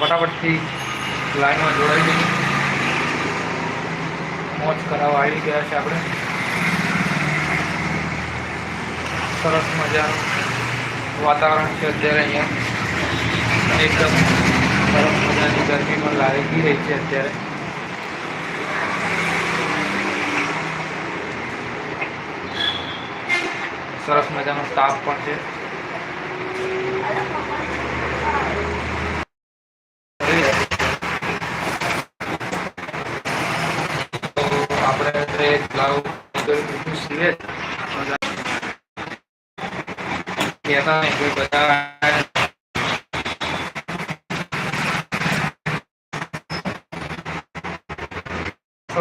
ફટાફટથી લાઈનમાં જોડાઈ જઈએ. મોજ કરાવવા આવી ગયા છે આપણે. સરસ મજાનું વાતાવરણ છે અત્યારે અહીંયા. એકદમ સરસ મજાની ગરમીમાં લાગી રહી છે અત્યારે. સરસ મજાનો સ્ટાફ પણ છે તો આપણે એક બ્લાઉઝ મૂક્યું છીએ કહેતા નહીં કોઈ બધા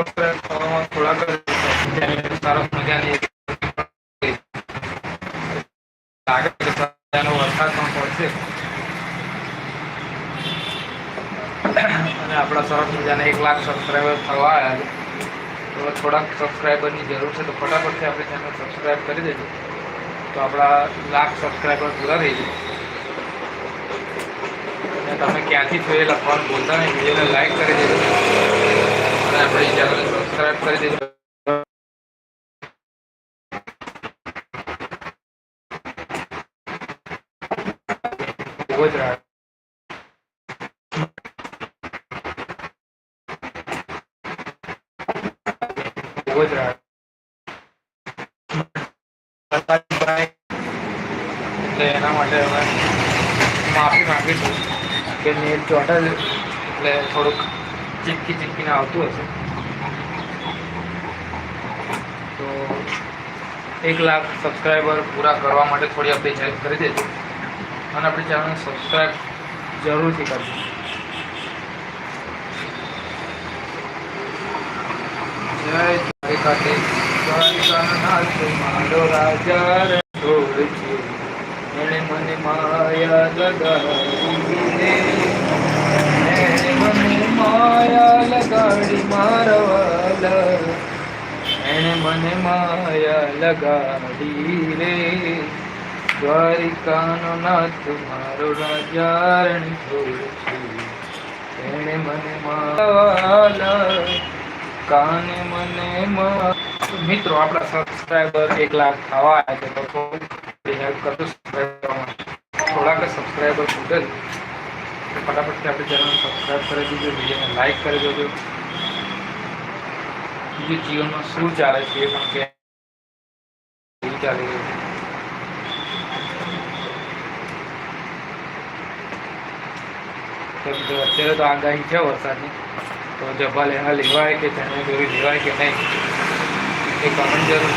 કરવામાં થોડાક જ વરસાદ પણ પડશે અને આપણા સરસ મજાના એક લાખ સબસ્ક્રાઈબર થવા આવ્યા તો થોડાક સબસ્ક્રાઈબરની જરૂર છે તો ફટાફટથી આપણે ચેનલ કરી દેજો. તો આપણા લાખ સબસ્ક્રાઈબર પૂરા થઈ જાય અને તમે ક્યાંથી છો એ લખવાનું બોલતા નહીં, વિડીયોને લાઈક કરી દેજો. અને આપણી ચેનલને સબસ્ક્રાઈબ કરી દેજો ગુજરાત ગુજરાત એટલે એના માટે હવે માફી માંગીશું કે નેટ ચોટે એટલે થોડુંક ચીપકી ચીપકીને આવતું હશે. તો એક લાખ સબસ્ક્રાઈબર પૂરા કરવા માટે થોડી આપણી હેલ્પ કરી દેજો. અને આપણી ચેનલને સબસ્ક્રાઈબ જરૂરથી કરજો. જય દ્વારિકાધીશ. દ્વારિકાનાથ મારો રાજા રે એણે મને માયા લગાડી એણે મને માયા લગાડી રે. દ્વારિકાનો નાથ મારો રાજારણ એણે મને કાને મને મિત્રો, આપણા સબસ્ક્રાઈબર એક લાખ થવા છે, તો હેલ્પ કરજો subscribe કરવામાં. થોડાક સબસ્ક્રાઈબર ખૂટે ફટાફટથી આપણી ચેનલ સબસ્ક્રાઈબ કરી દીજો, વિડીયોને લાઈક કરી દેજો. બીજું જીવનમાં શું ચાલે છે એ પણ કે કેવું અત્યારે તો આગાહી છે વરસાદની, તો જભા લેવા લેવાય કે ચણિયા ચોરી લેવાય કે નહીં, એ કમેન્ટ જરૂર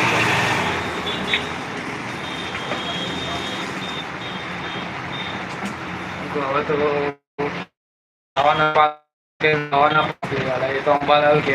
હવે તો નવાના નવાના એ તો અંબાલાલ કે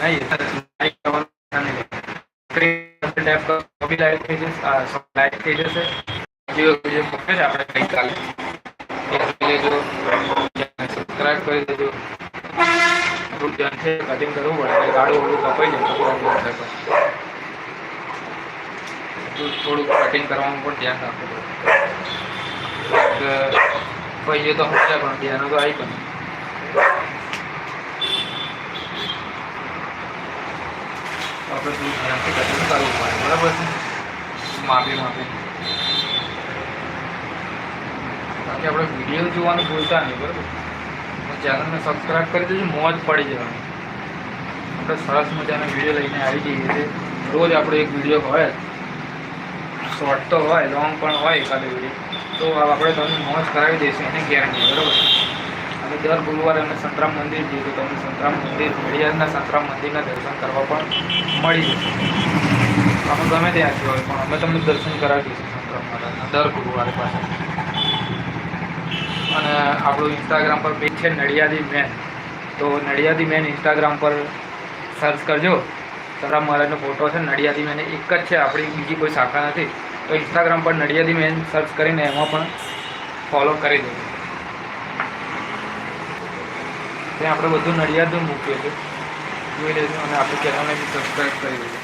વિડીયો બનાવીએ ત્યારે લાઈક કરવાનું ધ્યાન નહીં રાખવું. ટેપ કરો તો બી લાઈક થઈ જશે આ લાઈક થઈ જશે વિડીયો વિડીયો મૂકે છે આપણે ગઈકાલે એ જોઈ લેજો સબસ્ક્રાઈબ કરી દેજો થોડું ધ્યાન છે કટિંગ કરવું પડે એટલે ગાડું ઓળું કપાઈ જાય તો પ્રોબ્લેમ થાય પછી થોડું થોડુંક કટિંગ કરવામાં પણ ધ્યાન રાખવું પડે ભાઈએ તો સમજ્યા પણ ધ્યાન તો આવી પણ બરાબર છે માફી માફી બાકી આપણે વીડિયો જોવાનું ભૂલતા નહીં, બરાબર? ચેનલને સબસ્ક્રાઈબ કરી દેજો, મોજ પડી જવાની. આપણે સરસ મજાના વીડિયો લઈને આવી જઈએ છીએ. રોજ આપણો એક વીડિયો હોય શોર્ટ તો હોય લોંગ પણ હોય એકાદો વીડિયો તો આપણે તમને મોજ કરાવી દઈશું, એની ગેરંટી બરાબર? અને દર ગુરુવારે અમે સંતરામ મંદિર જઈએ તો તમને સંતરામ મંદિર નડિયાદના સંતરામ મંદિરના દર્શન કરવા પણ મળી જશે. અમે ગમે ત્યાંથી હોય પણ અમે તમને દર્શન કરાવી દઈશું સંક્રમ મહારાજના દર ગુરુવારે પાસે અને આપણું ઇન્સ્ટાગ્રામ પર પેજ છે નડિયાદી મેન. તો નડિયાદી મેન ઇન્સ્ટાગ્રામ પર સર્ચ કરજો. સંતરામ મહારાજનો ફોટો છે, નડિયાદી મેન એક જ છે, આપણી બીજી કોઈ શાખા નથી. તો ઇન્સ્ટાગ્રામ પર નડિયાદી મેન સર્ચ કરીને એમાં પણ ફોલો કરી દેજો. ત્યાં આપણે બધું નડિયાદનું મૂકીએ છીએ. જોઈ લેજો અને આપણી ચેનલને બી સબસ્ક્રાઈબ કરી દેજો.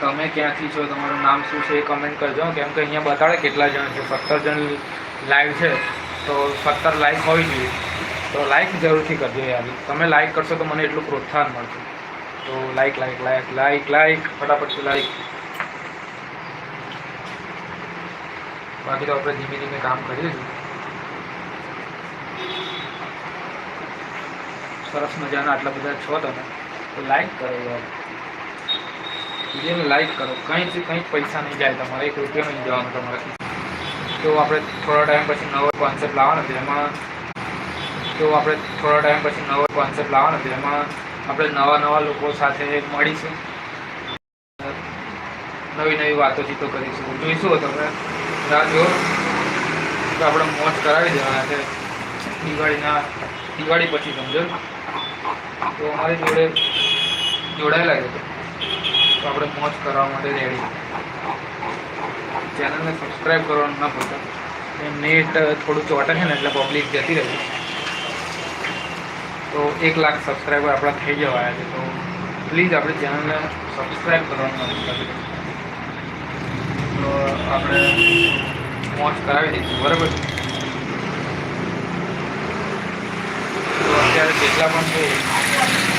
તમે ક્યાંથી છો, તમારું નામ શું છે એ કમેન્ટ કરજો. કેમ કે અહીંયા બતાડે કેટલા જણ છે. સત્તર જણ લાઈવ છે. તો સત્તર લાઈક હોવી જોઈએ. તો લાઈક જરૂરથી કરજો યાર. તમે લાઈક કરશો તો મને એટલું પ્રોત્સાહન મળશે. તો like like like like like ફટાફટ લાઈક બાકી તો આપણે ધીમે ધીમે કામ કરીએ છીએ. સરસ મજાના આટલા બધા છો તમે, તો લાઈક કરો યાર. વિડીયોને લાઈક કરો. કંઈ કંઈ પૈસા નહીં જાય તમારે, એક રૂપિયો નહીં જવાનું તમારે. તો આપણે થોડા ટાઈમ પછી નવો કોન્સેપ્ટ લાવવાનો છે. એમાં તો આપણે થોડા ટાઈમ પછી નવો કોન્સેપ્ટ લાવવાનો છે. એમાં આપણે નવા નવા લોકો સાથે મળીશું. નવી નવી વાતોચીતો કરીશું. જોઈશું તમે રાહ જો આપણે મોજ કરાવી દેવાના છે. દિવાળીના, દિવાળી પછી સમજો. તો અમારી જોડે જોડાયેલા છે. તો આપણે મોજ કરવા માટે રેડી ચેનલને સબસ્ક્રાઈબ કરવાનું ના ભૂલતા. નેટ થોડું ચોટે છે ને એટલે પબ્લિક જતી રહી તો એક લાખ સબસ્ક્રાઈબર આપણા થઈ જવાયા છે. તો પ્લીઝ આપણે ચેનલને સબસ્ક્રાઈબ કરવાનું ના ભૂલતા. તો આપણે મોજ કરાવી દઈશું. બરાબર તો અત્યારે જેટલા પણ છે,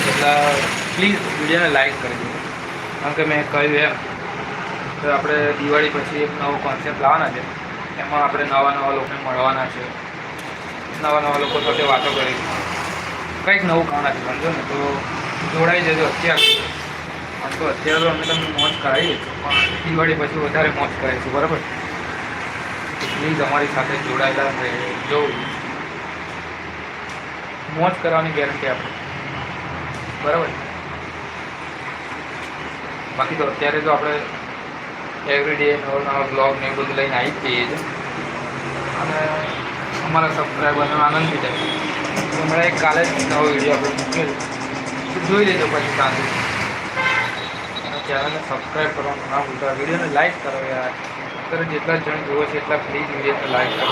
એટલા પ્લીઝ વિડીયોને લાઇક કરી દો. કારણ કે મેં કહ્યું એમ તો આપણે દિવાળી પછી એક નવો કોન્સેપ્ટ લાવવાના છે. એમાં આપણે નવા નવા લોકોને મળવાના છે. નવા નવા લોકો સાથે વાતો કરી. કંઈક નવું ખાવાના છે સમજો ને? તો જોડાઈ જજો અત્યારે આમ તો અત્યારે અમે તમને મોજ કરાવીએ પણ દિવાળી પછી વધારે મોજ કરાવીશું બરાબર? પ્લીઝ અમારી સાથે જોડાયેલા રહેજો. મોજ કરવાની ગેરંટી આપણે બરાબર? બાકી તો અત્યારે તો આપણે એવરીડે નવો નવા બ્લોગ ને બધું લઈને આવી જ જઈએ છીએ. અને અમારા સબસ્ક્રાઈબરનો આનંદ બી થાય. હમણાં એક કાલે જ નવો વીડિયો આપણે મૂકેલો તો જોઈ લેજો પછી સાંજે ચેનલને સબસ્ક્રાઈબ કરવાનું ના ભૂલતા. વિડીયોને લાઈક કરો યાર. અત્યારે જેટલા જણ જોવે છે એટલા પ્લીઝ વિડીયોને લાઈક કરો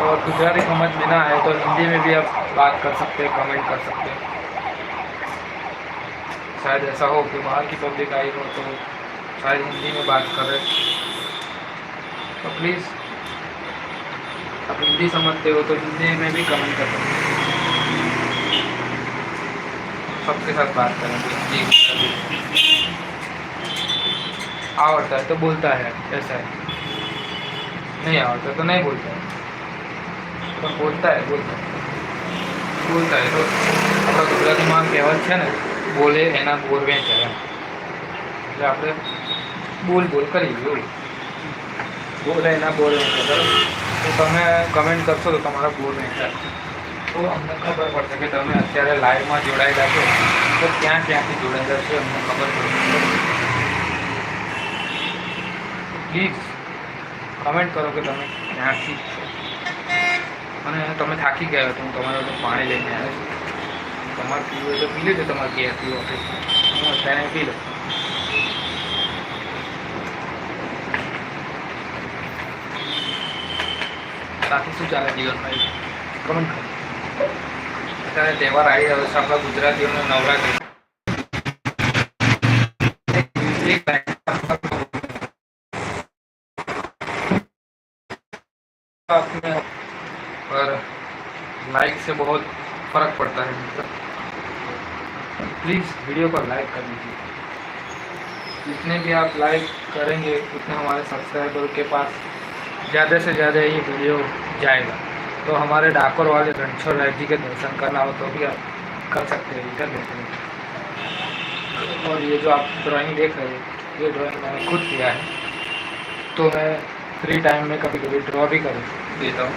और गुजराती समझ में ना आए तो हिंदी में भी आप बात कर सकते हैं कमेंट कर सकते हैं शायद ऐसा हो कि बाहर की पब्लिक आई हो तो शायद हिंदी में बात करे तो प्लीज़ आप हिंदी समझते हो तो हिंदी में भी कमेंट कर सकते हैं सबके साथ बात करेंगे हिंदी आवड़ता है तो बोलता है ऐसा है नहीं आवड़ता तो नहीं बोलता है પણ બોલતા હે બોલતા બોલતા હે તો આપણા ગુજરાતીમાં કહેવત છે ને બોલે એના બોર વેચાય એમ એટલે આપણે બોલ બોલ કરીએ એવું બોલે એના બોર વેચાય બરાબર તો તમે કમેન્ટ કરશો તો તમારા બોર વેચાય તો અમને ખબર પડશે કે તમે અત્યારે લાઈવમાં જોડાયેલા છો તો ક્યાં ક્યાંથી જોડાયેલા છો અમને ખબર પડશે પ્લીઝ કમેન્ટ કરો કે તમે ક્યાંથી છો અને તમે થાકી ગયા હોય તો હું તમારા માટે પાણી લઈને આવ્યો છું તમારે પીવું હોય તો પી લેજો તમારે ઘેર પીવો ઓફિસ હું અત્યારે પી લો બાકી શું ચાલે જીવનમાં કમેન્ટ કરો અત્યારે તહેવાર આવી રહ્યો છે આપણા ગુજરાતીઓનો નવરાત્રી लाइक से बहुत फ़र्क पड़ता है। प्लीज़ वीडियो को लाइक कर दीजिए। जितने भी आप लाइक करेंगे, उतने हमारे सब्सक्राइबर के पास ज़्यादा से ज़्यादा ये वीडियो जाएगा। तो हमारे डाकोर वाले रणछोड़ राय जी के दर्शन करना हो तो भी आप कर सकते हैं इधर देख हैं। और ये जो आप ड्राइंग देख रहे हैं, ये ड्राइंग मैंने खुद किया है। तो मैं फ्री टाइम में कभी कभी ड्रॉ भी कर देता हूँ।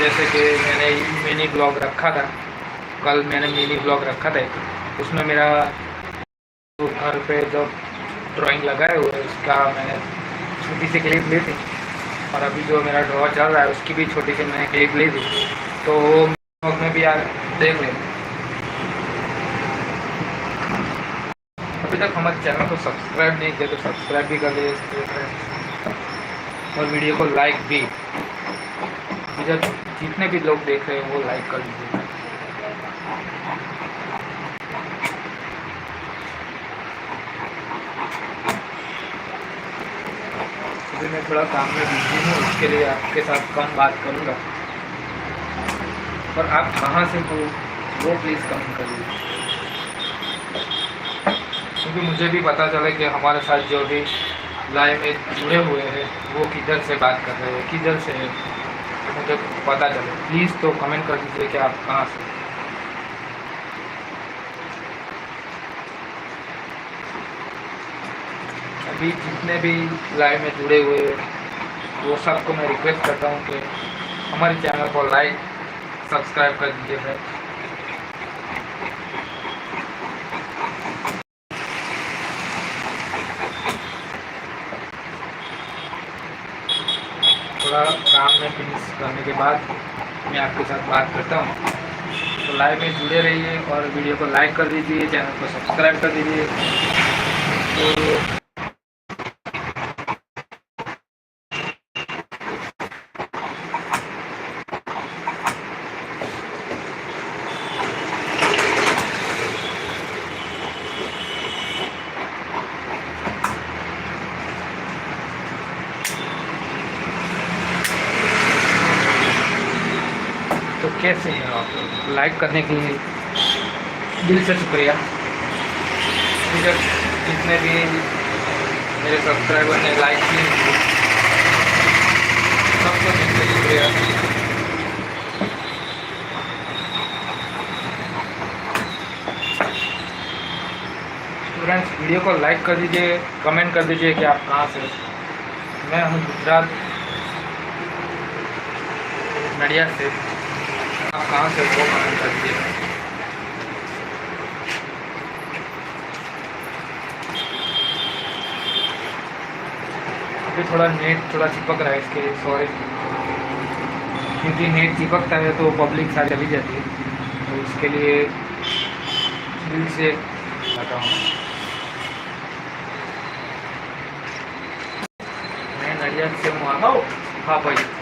जैसे कि मैंने मिनी ब्लॉग रखा था। कल मैंने मिनी ब्लॉग रखा था उसमें मेरा घर पे जो ड्राइंग लगाए हुए उसका मैंने छोटी सी क्लिप ली थी। और अभी जो मेरा ड्रॉ चल रहा है, उसकी भी छोटी सी मैंने क्लिप ली थी। तो वो ब्लॉग में भी यार देख लें। अभी तक हमारे चैनल को सब्सक्राइब नहीं किया तो सब्सक्राइब भी कर लीजिए और वीडियो को लाइक भी। जब जितने भी लोग देख रहे हैं, वो लाइक कर दीजिए मैं थोड़ा काम में बिज़ी हूँ, उसके लिए आपके साथ कम बात करूँगा। और आप कहाँ से हो, वो प्लीज़ कमेंट करिए। क्योंकि मुझे भी पता चले कि हमारे साथ जो भी लाइव में जुड़े हुए हैं, वो किधर से बात कर रहे हैं, किधर से है। तो मुझे पता चले। प्लीज़ तो कमेंट कर दीजिए कि आप कहाँ से। अभी जितने भी लाइव में जुड़े हुए वो सबको मैं रिक्वेस्ट करता हूँ कि हमारे चैनल को लाइक सब्सक्राइब कर दीजिए। थोड़ा काम में फिनिश करने के बाद मैं आपके साथ बात करता हूँ। तो लाइव में जुड़े रहिए और वीडियो को लाइक कर दीजिए चैनल को सब्सक्राइब कर दीजिए। तो आप लोग लाइक करने के लिए दिल से शुक्रिया। जितने भी मेरे सब्सक्राइबर ने लाइक किए, सबको दिल से शुक्रिया। फ्रेंड्स वीडियो को लाइक कर दीजिए कमेंट कर दीजिए कि आप कहाँ से मैं हूँ गुजरात नडिया से। आप कहाँ से वो कमेंट कर दीजिएगा अभी थोड़ा नेट, थोड़ा चिपक रहा है इसके सॉरी क्योंकि नेट चिपकता है तो पब्लिक सारी चली जाती है। तो इसके लिए दिल से बताता हूँ। मैं नडियाद से हूँ। हाँ भाई।